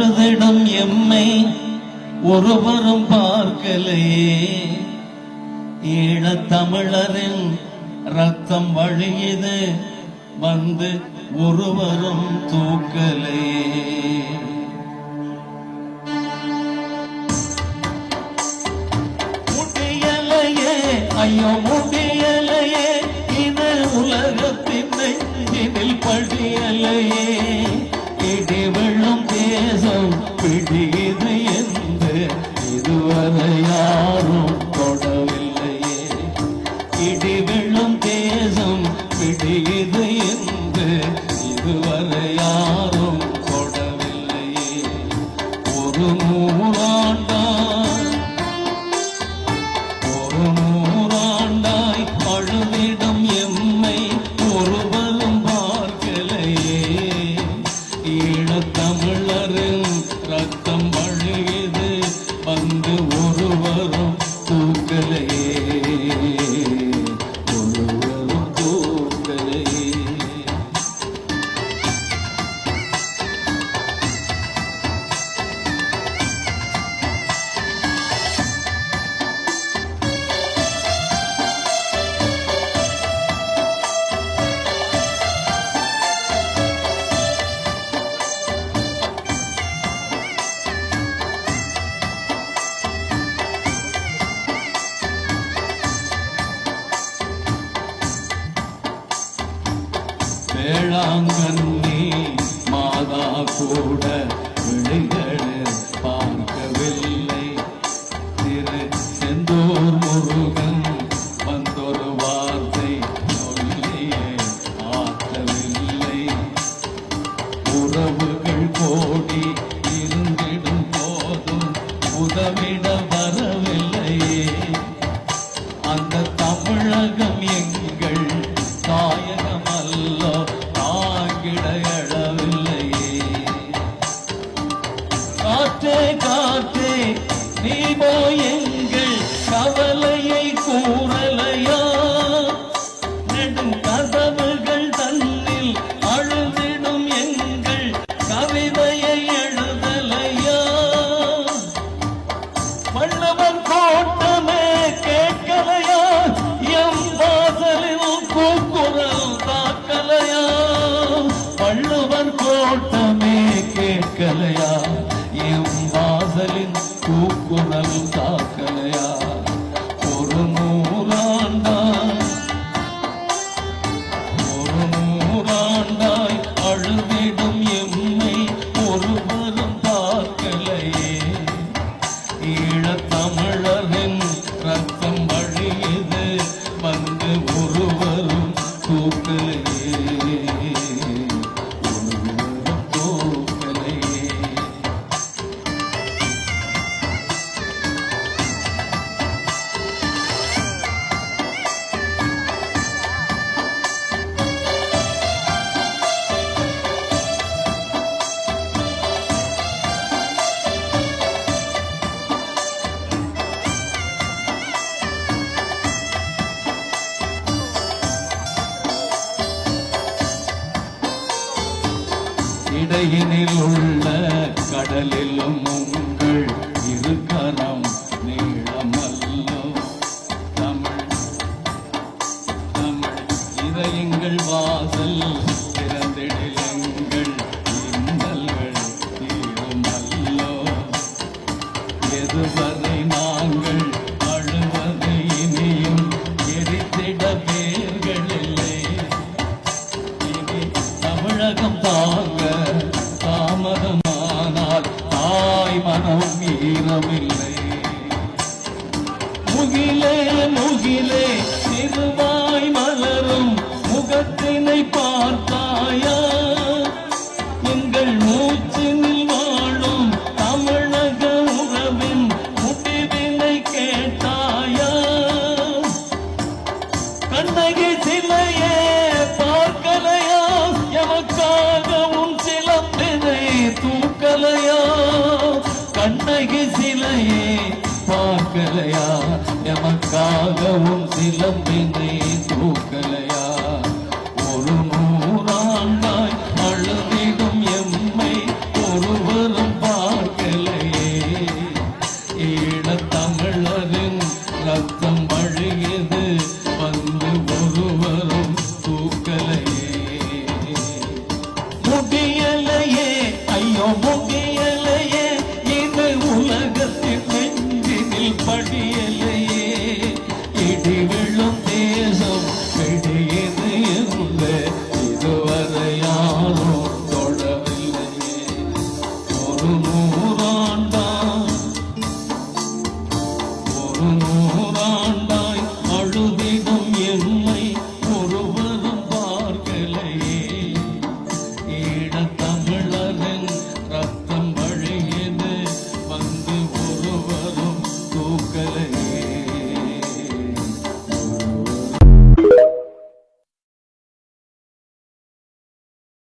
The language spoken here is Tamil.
அழுதிடும் எம்மை ஒருவரும் பார்க்கலையே ஈழத் தமிழரின் ரத்தம் வழியுது வந்து ஒருவரும் தூக்கலையே முடியலையே ஐயோ முடியலையே இது உலகத்தின் நெஞ்சினில் படியலையே. இடி தேசம் பிடியுது என்று இதுவரை யாரும் தொடவில்லையே. இடி விழும் தேசம் பிடியுது என்று இதுவரை யாரும் தொடவில்லையே. ஒரு நூறாண்டா ஒரு நூறாண்டாய் அழுதிடம் வேளாங்கண்ணி மாதா கூட விழிகள் பார்க்கவில்லை. திரு செந்தூர் முருகன் வந்தொரு வார்த்தை சொல்லியே ஆற்றவில்லை. உறவுகள் கோடி இருந்திடும் போதும் உதவிட இடையினில் உள்ள கடலிலும் உங்கள் இருக்கரம் நீளமல்லோ. தமிழ் தமிழ் இதயங்கள் வாசல் மனம் ஈரமில்லை முகிலே முகிலே சிறுவாய் மலரும் முகத்தினை பார்த்தாயா? எமக்காகவும் சிலம்பினை தூக்கலையா ഓളാണ്ട